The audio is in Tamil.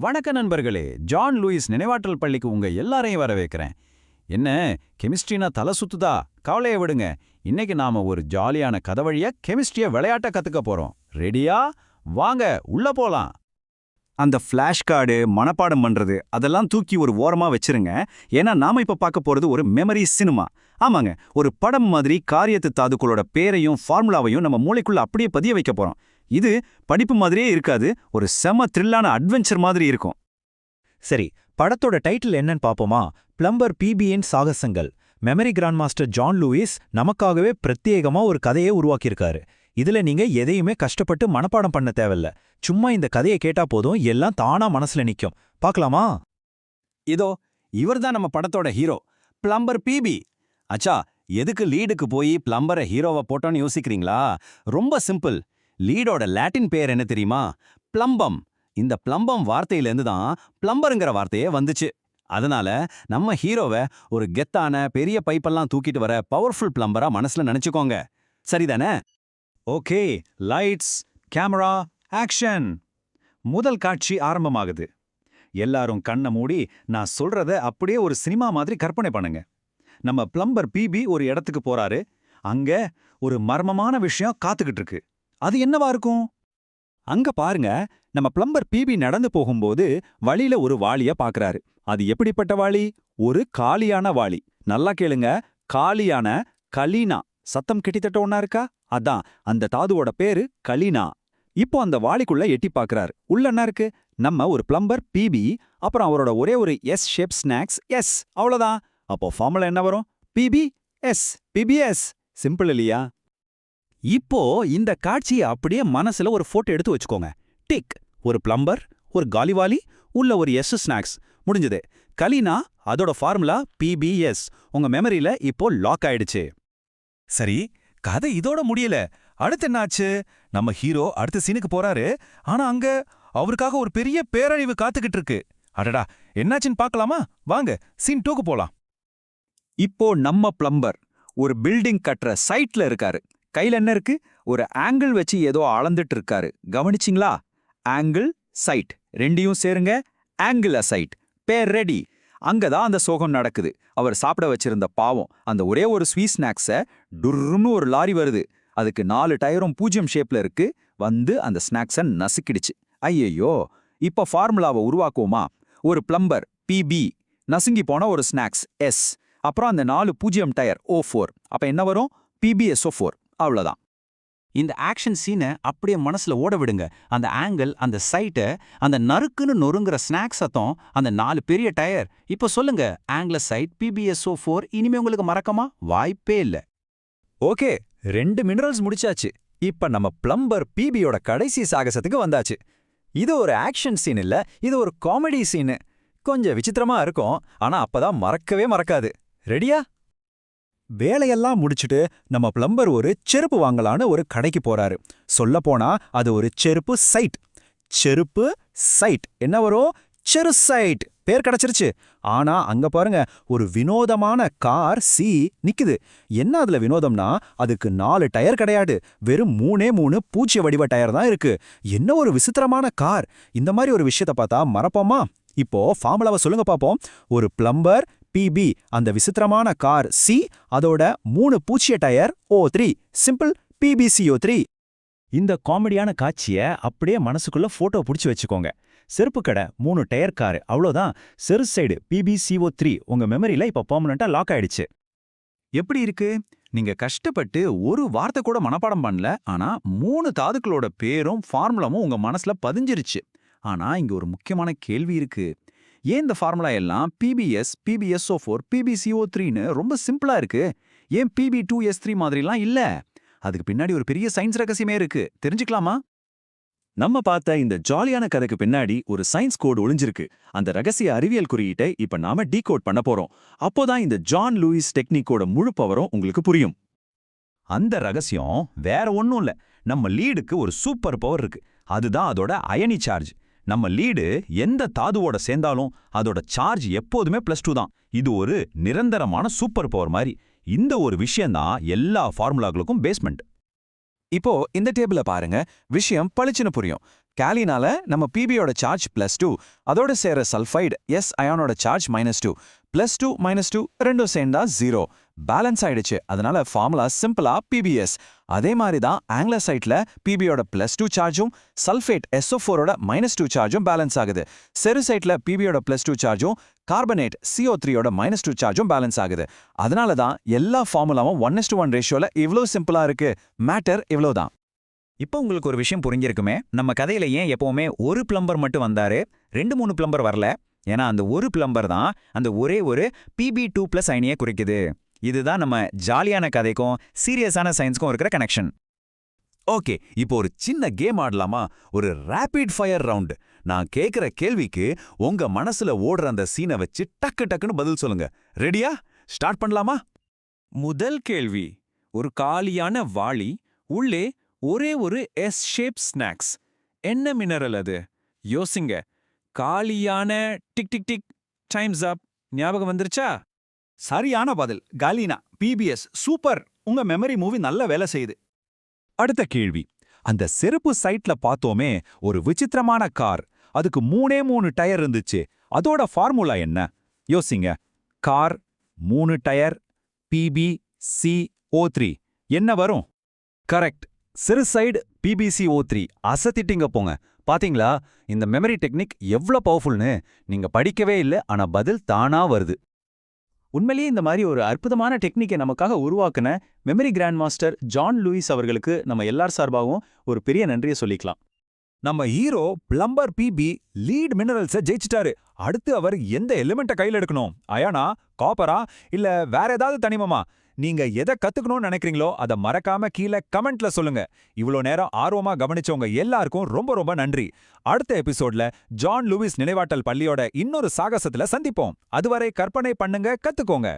வணக்க நண்பர்களே ஜான் லூயிஸ் நினைவாற்றல் பள்ளிக்கு உங்க எல்லாரையும் வரவேற்கிறேன். என்ன கெமிஸ்ட்ரினா தலை சுத்துதா? கவலையை விடுங்க. இன்னைக்கு நாம ஒரு ஜாலியான கதை வழியா கெமிஸ்ட்ரிய விளையாட்ட கத்துக்க போறோம். ரெடியா வாங்க உள்ள போலாம். அந்த ஃப்ளாஷ் கார்டு மனப்பாடம் பண்றது அதெல்லாம் தூக்கி ஒரு ஓரமா வச்சிருங்க. ஏன்னா நாம இப்ப பார்க்க போறது ஒரு மெமரி சினிமா ஆமாங்க ஒரு படம் மாதிரி காரியத்து தாதுக்களோட பேரையும் ஃபார்முலாவையும் நம்ம மூளைக்குள்ள அப்படியே பதிய வைக்க போறோம். இது படிப்பு மாதிரியே இருக்காது. ஒரு செம த்ரில்லான அட்வென்ச்சர் மாதிரி இருக்கும். சரி படத்தோட டைட்டில் என்னன்னு பாப்போமா? பிளம்பர் பிபிஎன் சாகசங்கள். Memory grand master John Lewis நமக்காகவே பிரத்யேகமா ஒரு கதையை உருவாக்கியிருக்காரு. இதுல நீங்க எதையுமே கஷ்டப்பட்டு மனப்பாடம் பண்ண தேவையில்ல. சும்மா இந்த கதையை கேட்டா போதும் எல்லாம் தானா மனசுல நிக்கும். பார்க்கலாமா இதோ இவர்தான் நம்ம படத்தோட ஹீரோ பிளம்பர் பிபி அச்சா எதுக்கு லீடுக்கு போய் பிளம்பரை ஹீரோவை போட்டோன்னு யோசிக்கிறீங்களா? ரொம்ப சிம்பிள் லீடோட லாட்டின் பேர் என்ன தெரியுமா? பிளம்பம் இந்த பிளம்பம் வார்த்தையிலேருந்து தான் பிளம்பருங்கிற வார்த்தையே வந்துச்சு. அதனால நம்ம ஹீரோவை ஒரு கெத்தான பெரிய பைப்பெல்லாம் தூக்கிட்டு வர பவர்ஃபுல் பிளம்பரா மனசுல நினைச்சுக்கோங்க. சரிதானே? ஓகே லைட்ஸ் கேமரா ஆக்ஷன் முதல் காட்சி ஆரம்பமாகுது. எல்லாரும் கண்ணை மூடி நான் சொல்றத அப்படியே ஒரு சினிமா மாதிரி கற்பனை பண்ணுங்க. நம்ம பிளம்பர் பிபி ஒரு இடத்துக்கு போறாரு. அங்க ஒரு மர்மமான விஷயம் காத்துக்கிட்டு இருக்கு. அது என்னவா இருக்கும்? அங்க பாருங்க நம்ம பிளம்பர் பிபி நடந்து போகும்போது வழியில ஒரு வாளிய பாக்குறாரு. அது எப்படிப்பட்ட வாளி? ஒரு காலியான வாளி. நல்லா கேளுங்க காலியான கலீனா. சத்தம் கிட்டத்தட்ட ஒன்னா இருக்கா? அதான் அந்த தாதுவோட பேரு கலீனா. இப்போ அந்த வாளிக்குள்ள எட்டி பாக்குறாரு. உள்ள என்ன இருக்கு? நம்ம ஒரு பிளம்பர் பிபி அப்புறம் அவரோட ஒரே ஒரு எஸ் ஷேப் ஸ்நாக்ஸ் எஸ் அவ்வளவுதான். அப்போ ஃபார்முலா என்ன வரும்? பிபி எஸ் பிபிஎஸ் சிம்பிள் இல்லையா? இப்போ இந்த காட்சியை அப்படியே மனசுல ஒரு போட்டோ எடுத்து வச்சுக்கோங்க. டிக் ஒரு பிளம்பர் ஒரு காலிவாலி உள்ள ஒரு எஸ் ஸ்நாக்ஸ் முடிஞ்சது. கலினா அதோட ஃபார்முலா பிபிஎஸ் உங்க மெமரியில இப்போ லாக் ஆயிடுச்சு. சரி கதை இதோட முடியல. அடுத்து என்னாச்சு? நம்ம ஹீரோ அடுத்த சீனுக்கு போறாரு. ஆனா அங்க அவருக்காக ஒரு பெரிய பேரழிவு காத்துக்கிட்டு இருக்கு. அடடா என்னாச்சுன்னு பார்க்கலாமா? வாங்க சீன் டூக்கு போலாம். இப்போ நம்ம பிளம்பர் ஒரு பில்டிங் கட்டுற சைட்ல இருக்காரு. கையில் என்ன இருக்கு? ஒரு ஆங்கிள் வச்சு ஏதோ அளந்துட்டு இருக்காரு கவனிச்சிங்களா? ஆங்கிள் சைட் ரெண்டையும் சேருங்க. ஆங்கிள் சைட் பேர் ரெடி அங்கதான் அந்த சோகம் நடக்குது. அவர் சாப்பிட வச்சிருந்த பாவம் அந்த ஒரே ஒரு ஸ்வீட் ஸ்நாக்ஸ டுர்னு ஒரு லாரி வருது. அதுக்கு நாலு டயரும் பூஜ்யம் ஷேப்ல இருக்கு. வந்து அந்த ஸ்நாக்ஸை நசுக்கிடுச்சு. ஐயையோ! இப்ப ஃபார்முலாவை உருவாக்குவோமா? ஒரு பிளம்பர் பிபி நசுங்கி போன ஒரு ஸ்நாக்ஸ் எஸ் அப்புறம் அந்த நாலு பூஜ்யம் டயர் ஓ ஃபோர் அப்ப என்ன வரும்? பிபிஎஸ்ஓ ஃபோர் அவ்வளோதான் இந்த ஆக்ஷன் சீனை அப்படியே மனசுல ஓட விடுங்க. அந்த ஆங்கிள் அந்த சைட்டை அந்த நறுக்குன்னு நொறுங்குற ஸ்நாக்ஸ் சத்தம் அந்த நாலு பெரிய டயர் இப்போ சொல்லுங்க ஆங்கில சைட் பிபிஎஸ்ஓ ஃபோர் இனிமே உங்களுக்கு மறக்கமா? வாய்ப்பே இல்ல. ஓகே ரெண்டு மினரல்ஸ் முடிச்சாச்சு. இப்ப நம்ம பிளம்பர் பிபியோட கடைசி சாகசத்துக்கு வந்தாச்சு. இது ஒரு ஆக்ஷன் சீன் இல்ல இது ஒரு காமெடி சீனு கொஞ்சம் விசித்திரமா இருக்கும் ஆனா அப்பதான் மறக்கவே மறக்காது. ரெடியா வேலையெல்லாம் முடிச்சுட்டு நம்ம பிளம்பர் ஒரு செருப்பு வாங்கலான்னு ஒரு கடைக்கு போறாரு. சொல்லப்போனா அது ஒரு செருப்பு சைட். செருப்பு சைட். என்ன வரும்? செரு சைட். பேர் கிடைச்சிருச்சு. ஆனா அங்க பாருங்க ஒரு வினோதமான கார் சி நிக்குது. என்ன அதுல வினோதம்னா அதுக்கு நாலு டயர் கிடையாது. வெறும் மூணே மூணு பூச்சிய வடிவ டயர் தான் இருக்கு. என்ன ஒரு விசித்திரமான கார். இந்த மாதிரி ஒரு விஷயத்த பார்த்தா மறப்போமா? இப்போ ஃபார்முலாவை சொல்லுங்க பாப்போம். ஒரு பிளம்பர் பிபி அந்த விசித்திரமான கார் சி அதோட மூணு பூச்சிய tyre O three simple P B C O three இந்த காமெடியான காட்சிய அப்படியே மனசுக்குள்ள போட்டோ புடிச்சு வச்சுக்கோங்க. செருப்பு கடை மூணு டயர் காரு அவ்வளோதான் செரு சைடு பிபிசிஓ த்ரீ உங்க மெமரியில இப்ப பெர்மனண்டா லாக் ஆயிடுச்சு. எப்படி இருக்கு? நீங்க கஷ்டப்பட்டு ஒரு வார்த்தை கூட மனப்பாடம் பண்ணல ஆனா மூணு தாதுக்களோட பேரும் ஃபார்முலாவும் உங்க மனசுல பதிஞ்சிருச்சு. ஆனா இங்க ஒரு முக்கியமான கேள்வி இருக்கு. ஏன் இந்த ஃபார்முலா எல்லாம் பிபிஎஸ் பிபிஎஸ்ஓ ஃபோர் பிபிசிஓ த்ரீன்னு ரொம்ப சிம்பிளா இருக்கு? ஏன் பிபி டூ எஸ் த்ரீ மாதிரிலாம் இல்ல? அதுக்கு பின்னாடி ஒரு பெரிய சயின்ஸ் ரகசியமே இருக்கு. தெரிஞ்சுக்கலாமா? நம்ம பார்த்த இந்த ஜாலியான கதைக்கு பின்னாடி ஒரு சயின்ஸ் கோட் ஒளிஞ்சிருக்கு. அந்த ரகசிய அறிவியல் குறியீட்டை இப்ப நாம டீகோட் பண்ண போறோம். அப்போதான் இந்த ஜான் லூயிஸ் டெக்னிக்கோட முழு பவரும் உங்களுக்கு புரியும். அந்த ரகசியம் வேற ஒன்றும் இல்ல. நம்ம லீடுக்கு ஒரு சூப்பர் பவர் இருக்கு. அதுதான் அதோட அயனி சார்ஜ் நம்ம லீடு எந்த தாதுவோட சேர்ந்தாலும் அதோட சார்ஜ் எப்போதுமே பிளஸ் டூ தான். இது ஒரு நிரந்தரமான சூப்பர் பவர் மாதிரி. இந்த ஒரு விஷயம்தான் எல்லா ஃபார்முலாக்களுக்கும் பேஸ்மெண்ட் இப்போ இந்த டேபிள பாருங்க. விஷயம் பளிச்சுன்னு புரியும். கேலினால நம்ம பிபியோட சார்ஜ் பிளஸ் டூ அதோட சேர sulphide S அயானோட charge minus two plus two minus two ரெண்டும் சேர்ந்தா ஜீரோ பேலன்ஸ் ஆயிடுச்சு. அதனால ஃபார்முலா சிம்பிளா பிபிஎஸ் அதே மாதிரி தான் ஆங்கிலசைட்ல பிபியோட பிளஸ் டூ சார்ஜும் சல்ஃபேட் எஸ்ஓ ஃபோரோட மைனஸ் டூ சார்ஜும் பேலன்ஸ் ஆகுது. செருசைட்ல பிபியோட பிளஸ் டூ சார்ஜும் கார்பனேட் சிஓ த்ரீயோட மைனஸ் டூ சார்ஜும் பேலன்ஸ் ஆகுது. அதனால தான் எல்லா ஃபார்முலாவும் ஒன் எஸ் டூ ஒன் ரேஷியோல இவ்ளோ சிம்பிளா இருக்கு. மேட்டர் இவ்ளோதான் இப்போ உங்களுக்கு ஒரு விஷயம் புரிஞ்சிருக்குமே? நம்ம கதையில ஏன் எப்பவுமே ஒரு பிளம்பர் மட்டும் வந்தாரு? ரெண்டு மூணு பிளம்பர் வரல. ஏன்னா அந்த ஒரு பிளம்பர் தான் அந்த ஒரே ஒரு பிபி டூ பிளஸ் அயனியை குறிக்குது. இதுதான் நம்ம ஜாலியான கதைக்கும் சீரியஸான சயின்ஸ்க்கும் இருக்கிற கனெக்ஷன் ஓகே இப்போ ஒரு சின்ன கேம் ஆடலாமா? ஒரு ரேபிட் ஃபயர் ரவுண்ட் நான் கேக்குற கேள்விக்கு உங்க மனசுல ஓடுற அந்த சீனை வச்சு டக்கு டக்குன்னு பதில் சொல்லுங்க. ரெடியா ஸ்டார்ட் பண்ணலாமா? முதல் கேள்வி ஒரு காலியான வாளி உள்ளே ஒரே ஒரு எஸ் ஷேப் ஸ்நாக்ஸ் என்ன மினரல் அது? யோசிங்க. காலியான tick tick tick time's up ஞாபகம் வந்துருச்சா? சரியான பதில். Galena P B S super. உங்க மெமரி மூவி நல்ல வேலை செய்யுது. அடுத்த கேள்வி. அந்த செருப்பு சைட்ல பார்த்தோமே ஒரு விசித்திரமான கார். அதுக்கு மூணே மூணு டயர் இருந்துச்சு. அதோட ஃபார்முலா என்ன? யோசிங்க. கார் மூணு tyre P B C O three என்ன வரும்? Correct cerussite P B C O three அசத்திட்டிங்க போங்க. பாத்தீங்களா? இந்த மெமரி டெக்னிக் எவ்ளோ பவர்ஃபுல்னு நீங்க படிக்கவே இல்ல ஆனா பதில் தானா வருது. உண்மையிலேயே இந்த மாதிரி ஒரு அற்புதமான டெக்னிக்கை நமக்காக உருவாக்குன memory grand master John Lewis அவர்களுக்கு நம்ம எல்லார் சார்பாகவும் ஒரு பெரிய நன்றியை சொல்லிக்கலாம். நம்ம hero plumber P B lead மினரல்ஸ ஜெயிச்சிட்டாரு. அடுத்து அவர் எந்த எலிமெண்ட்டை கையில் எடுக்கணும்? அயானா காப்பரா இல்ல வேற ஏதாவது தனிமமா? நீங்க எதை கத்துக்கணும்னு நினைக்கிறீங்களோ அதை மறக்காம கீழே கமெண்ட்ல சொல்லுங்க. இவ்வளோ நேரம் ஆர்வமா கவனிச்சவங்க எல்லாருக்கும் ரொம்ப ரொம்ப நன்றி. அடுத்த எபிசோட்ல ஜான் லூவிஸ் நினைவாட்டல் பள்ளியோட இன்னொரு சாகசத்துல சந்திப்போம். அதுவரை கற்பனை பண்ணுங்க கத்துக்கோங்க.